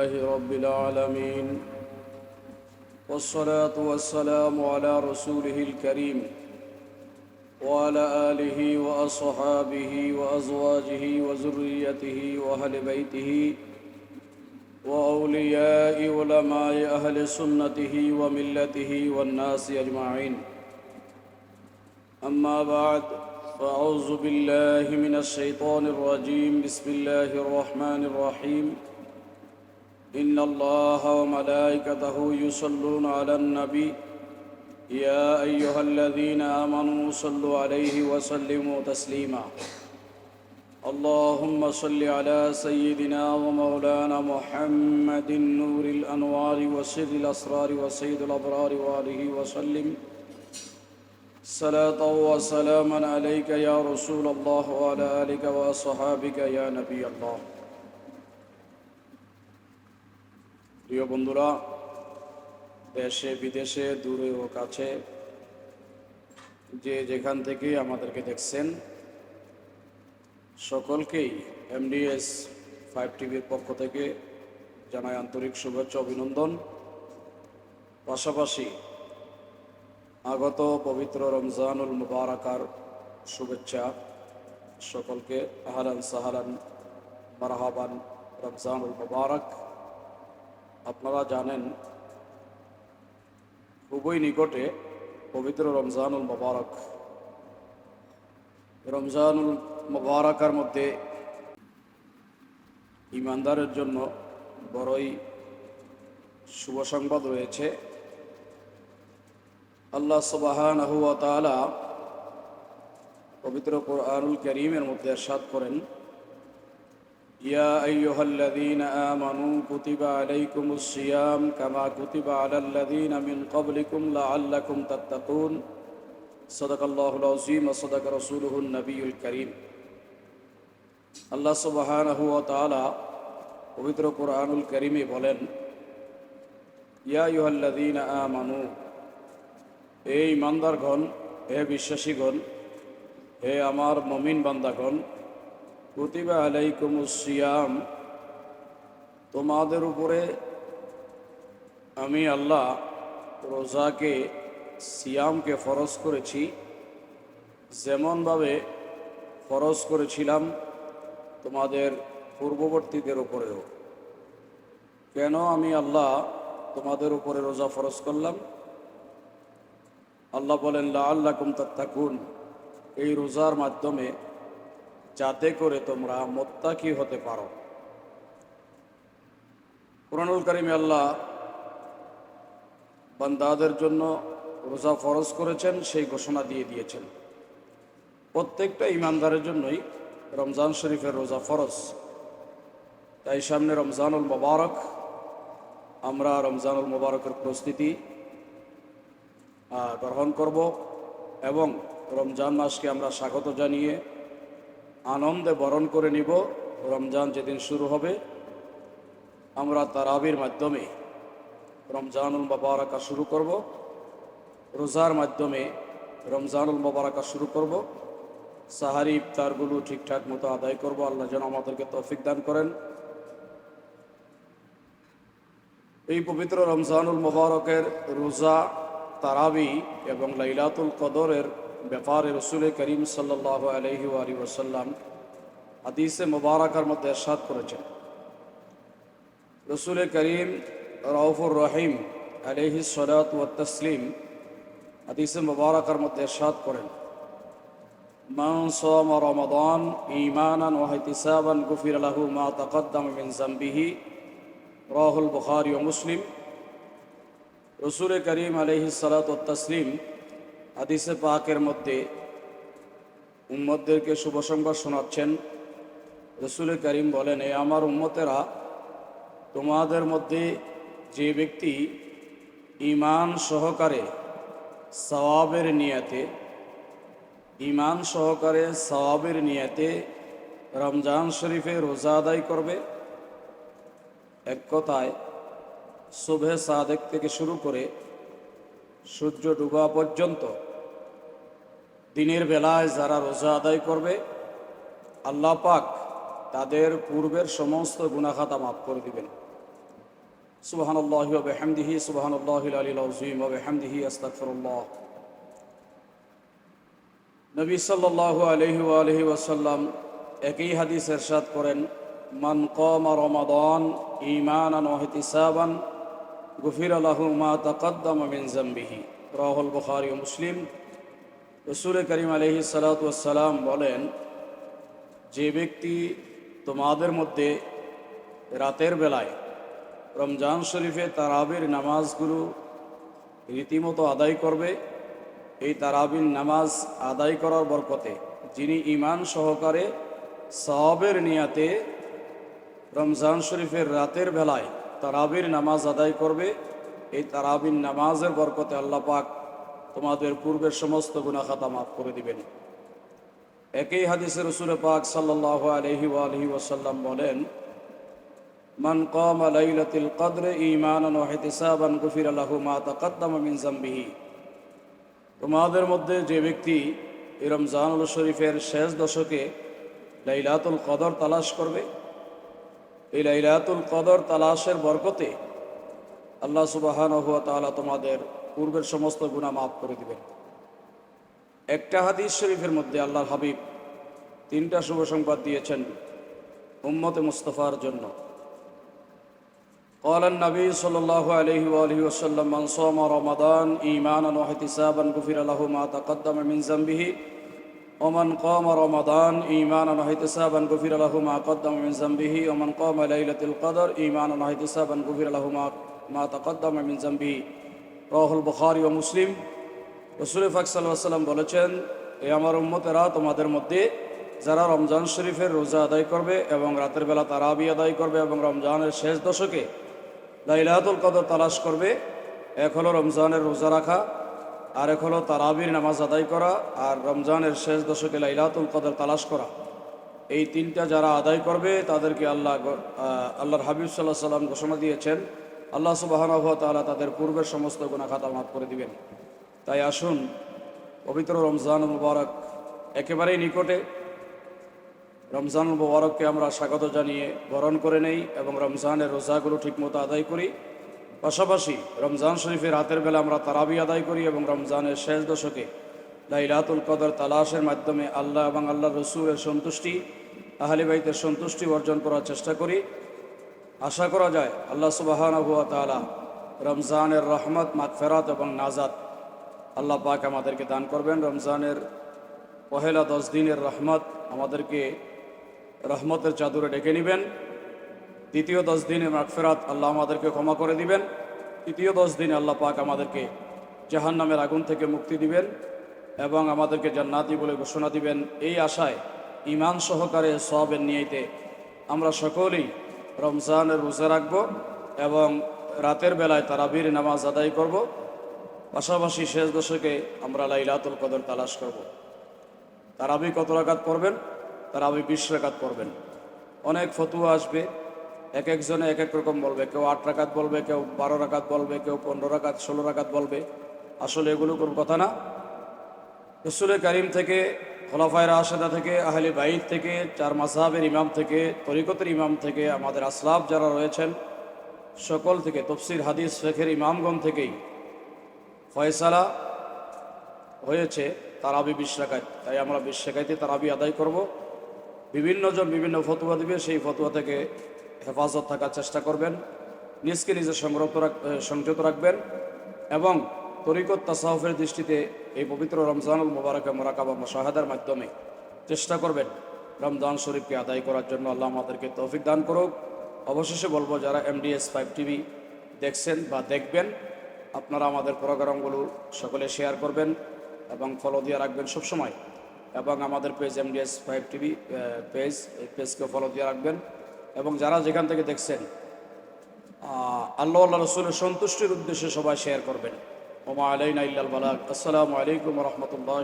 لله رب العالمين والصلاة والسلام على رسوله الكريم وعلى آله وأصحابه وأزواجه وذريته وأهل بيته وأولياء علماء أهل سنته وملته والناس أجمعين. أما بعد فأعوذ بالله من الشيطان الرجيم. بسم الله الرحمن الرحيم. إن الله وملائكته يصلون على النبي. يا أيها الذين آمنوا صلوا عليه وسلموا تسليما. اللهم صل على سيدنا ومولانا محمد نور الأنوار وسر الأسرار وسيد الأبرار وآله وسلم. صلاة وسلاما عليك يا رسول الله وعلى آلك وأصحابك يا نبي الله. প্রিয় বন্ধুরা, দেশে, বিদেশে, দূরে ও কাছে, যে যেখান থেকে আমাদেরকে দেখছেন, সকলকেই এমডিএস ফাইভ টিভির পক্ষ থেকে জানাই আন্তরিক শুভেচ্ছা, অভিনন্দন। পাশাপাশি আগত পবিত্র রমজানুল মুবারাকার শুভেচ্ছা সকলকে আহারান সাহারান মারহাবান রমজানুল মুবারক। আপনারা জানেন, খুবই নিকটে পবিত্র রমজানুল মোবারক। রমজানুল মুবারকার মধ্যে ইমানদারের জন্য বড়ই শুভ সংবাদ রয়েছে। আল্লাহ সুবাহান পবিত্র কোরআনুল করিমের মধ্যে এরশাদ করেন। يا أيها الذين آمنوا كتب عليكم الصيام كما كتب على الذين من قبلكم لعلكم تتقون صدق الله العظيم وصدق رسوله النبي الكريم আল্লাহ সুবহানাহু ওয়া তাআলা পবিত্র কোরআনুল কারীমে বলেন ইয়া আইয়ুহাল্লাযীনা আমানু হে ইমানদারগণ হে বিশ্বাসীগণ হে আমার মমিন বান্দাগণ কুতিবা আলাইকুম সিয়াম তোমাদের উপরে আমি আল্লাহ রোজাকে, সিয়ামকে ফরজ করেছি। যেমনভাবে ফরজ করেছিলাম তোমাদের পূর্ববর্তীদের উপরেও। কেন আমি আল্লাহ তোমাদের উপরে রোজা ফরজ করলাম? আল্লাহ বলেন লা আল্লাহ কুম তাত্তাকুন। এই রোজার মাধ্যমে যাতে করে তোমরা মোত্তাকি হতে পারো। কোরআনুল করিমে আল্লাহ বান্দাদের জন্য রোজা ফরজ করেছেন, সেই ঘোষণা দিয়ে দিয়েছেন। প্রত্যেকটা ইমানদারের জন্যই রমজান শরীফের রোজা ফরজ। তাই সামনে রমজানুল মোবারক, আমরা রমজানুল মোবারকের প্রস্তুতি গ্রহণ করব এবং রমজান মাসকে আমরা স্বাগত জানিয়ে আনন্দে বরণ করে নিব। রমজান যেদিন শুরু হবে, আমরা তারাবির মাধ্যমে রমজানুল মোবারকা শুরু করব। রোজার মাধ্যমে রমজানুল মোবারকা শুরু করব। সাহারি ইফতারগুলো ঠিকঠাক মতো আদায় করব। আল্লাহ যেন আমাদেরকে তৌফিক দান করেন। এই পবিত্র রমজানুল মোবারকের রোজা, তারাবি এবং লাইলাতুল কদরের ব্যাপারে রসুল করিম সাল্লাহ আলহি আলী ওসাল্লাম হাদিসে মুবারকার মধ্যে এরশাদ করেছেন রসুল করিম রউফুর রহিম আলহি সলাত ও তসলিম হাদিসে মুবারকার মধ্যে এরশাদ করেন من صام رمضان إيمانا واحتسابا غفر له ما تقدم من ذنبه رواه البخاري ومسلم রসুল করিম আলহি সালাত তসলিম হাদিসে পাকের মধ্যে উম্মদদেরকে শুভ সংবাদ শোনাচ্ছেন। রসুল করিম বলেন, এ আমার উম্মতেরা, তোমাদের মধ্যে যে ব্যক্তি ইমান সহকারে সওয়াবের নিয়াতে ইমান সহকারে সওয়াবের নিয়াতে রমজান শরীফে রোজা আদায় করবে, এক কথায় শুভে সাদেক থেকে শুরু করে সূর্য ডুবা পর্যন্ত দিনের বেলায় যারা রোজা আদায় করবে, আল্লাহ পাক তাদের পূর্বের সমস্ত গুণাখাতা মাফ করে দিবেন। সুবাহানুল্লাহি বেহামদিহি সুবাহানুল্লাহ নবী সাল্লাহ আলহি আলহি ওয়াসাল্লাম একই হাদিস এরশাদ করেন, মান কমা রমাদন ইমান আনহিতিসাবান গুফিরা লাহু মা তাকাদ্দামা মিন যামবিহি রাহুল বুখারী ও মুসলিম। রসুল করিম আলহি সালাতাম বলেন, যে ব্যক্তি তোমাদের মধ্যে রাতের বেলায় রমজান শরীফে তারাবির নামাজগুলো রীতিমতো আদায় করবে, এই তারাবির নামাজ আদায় করার বরকতে যিনি ইমান সহকারে সাহাবের নিয়াতে রমজান শরীফের রাতের বেলায় তারাবির নামাজ আদায় করবে। এই তারাবির নামাজের বরকতে আল্লাহ পাক তোমাদের পূর্বের সমস্ত গুণাখাতা মাফ করে দিবেন। একই হাদিসে রসুল পাক সাল্লাহ আলহি আলহি ওসাল্লাম বলেন, মান কম লাইলাতিল কদরে ইমান ওয়া ইহতিসাবান গুফির লাহু মা তাকাদ্দামা মিন তোমাদের মধ্যে যে ব্যক্তি এই রমজানুল শরীফের শেষ দশকে লাইলাতুল কদর তালাশ করবে এই লাইলাতুল কদর তালাশের বরকতে আল্লাহ সুবাহান হুয়া তাআলা তোমাদের পূর্বের সমস্ত গুণা মাফ করে দিবেন একটা হাদিস শরীফের মধ্যে আল্লাহর হাবিব তিনটা শুভ সংবাদ দিয়েছেন উম্মতে মুস্তফার জন্য قال النبي صلى الله عليه وآله وسلم من صام رمضان إيمانا واحتسابا غفر له ما تقدم من ذنبه ومن قام رمضان إيمانا واحتسابا غفر له ما قدم من ذنبه ومن قام ليلة القدر إيمانا واحتسابا غفر له ما ما تقدم من ذنبه রাহুল বুখারি ও মুসলিম রসুল ফাক সাল্লাহ সাল্লাম বলেছেন এ আমার উম্মতেরা তোমাদের মধ্যে যারা রমজান শরীফের রোজা আদায় করবে এবং রাতের বেলা তারাবি আদায় করবে এবং রমজানের শেষ দশকে লাইলাতুল কদর তালাশ করবে এক হলো রমজানের রোজা রাখা আর এক হলো তারাবির নামাজ আদায় করা আর রমজানের শেষ দশকে লাইলাতুল কদর তালাশ করা। এই তিনটা যারা আদায় করবে, তাদেরকে আল্লাহ আল্লাহর হাবিব সাল্লাহ সাল্লাম ঘোষণা দিয়েছেন, আল্লাহ সুবাহানহ তালা তাদের পূর্বের সমস্ত গুণা খাতা মাফ করে দিবেন। তাই আসুন, পবিত্র রমজান মুবারক একেবারেই নিকটে, রমজান মুবারককে আমরা স্বাগত জানিয়ে বরণ করে নেই এবং রমজানের রোজাগুলো ঠিকমতো আদায় করি। পাশাপাশি রমজান শরীফের রাতের বেলা আমরা তারাবি আদায় করি এবং রমজানের শেষ দশকে লাইলাতুল কদর তালাশের মাধ্যমে আল্লাহ এবং আল্লাহ রসুলের সন্তুষ্টি আহলিবাইতের সন্তুষ্টি অর্জন করার চেষ্টা করি। আশা করা যায় আল্লাহ সুবাহানুয়া তালা রমজানের রহমত, মাগফেরাত এবং নাজাত আল্লাহ পাক আমাদেরকে দান করবেন। রমজানের পহেলা দশ দিনের রহমত আমাদেরকে রহমতের চাদরে ডেকে নেবেন। দ্বিতীয় দশ দিনের মাগফেরাত আল্লাহ আমাদেরকে ক্ষমা করে দিবেন। তৃতীয় দশ দিনে আল্লাহ পাক আমাদেরকে জাহান নামের আগুন থেকে মুক্তি দিবেন এবং আমাদেরকে জান্নাতি বলে ঘোষণা দিবেন। এই আশায় ইমান সহকারে সবের নিয়েতে আমরা সকলেই রমজানের রোজা রাখব এবং রাতের বেলায় তারাবির নামাজ আদায় করব। পাশাপাশি শেষ দশকে আমরা লাইলাতুল কদর তালাশ করব। তারাবি কত রাকাত পড়বেন? তারাবি বিশ রাকাত পড়বেন। অনেক ফতুয়া আসবে। এক একজনে এক এক রকম বলবে। কেউ আট রাকাত বলবে, কেউ বারো রাকাত বলবে, কেউ পনেরো রাকাত, ষোলো রাকাত বলবে। আসলে এগুলো কোনো কথা না। রসুল করিম থেকে, খোলাফায় রাশেদা থেকে, আহলে বাইদ থেকে, চার মাসাহের ইমাম থেকে, তরিকতের ইমাম থেকে, আমাদের আসলাফ যারা রয়েছেন, সকল থেকে, তফসির, হাদিস শেখের ইমামগণ থেকেই ফয়সালা হয়েছে তারাবি বিশ্বাকাত তাই আমরা বিশ্বাকাইতে তারাবি আদায় করব। বিভিন্নজন বিভিন্ন ফতুয়া দিবে, সেই ফতুয়া থেকে হেফাজত থাকার চেষ্টা করবেন, নিজকে নিজে সংরত সংযত রাখবেন এবং তরিকত তাসাহফের দৃষ্টিতে এই পবিত্র রমজানুল মোবারকে মোরাকাবা মশাহাদার মাধ্যমে চেষ্টা করবেন রমজান শরীফকে আদায় করার জন্য আল্লাহ আমাদেরকে তৌফিক দান করুক। অবশেষে বলব, যারা এমডিএস ফাইভ টিভি দেখছেন বা দেখবেন, আপনারা আমাদের প্রোগ্রামগুলো সকলে শেয়ার করবেন এবং ফলো দিয়ে রাখবেন সবসময় এবং আমাদের page MDS five TV page এই পেজকে ফলো দিয়ে রাখবেন। এবং যারা যেখান থেকে দেখছেন আল্লাহ আল্লাহ রসুলের সন্তুষ্টির উদ্দেশ্যে সবাই শেয়ার করবেন। ওমা আলাইনা ইল্লাল বালাক আসসালামু আলাইকুম রহমতুল্লাহ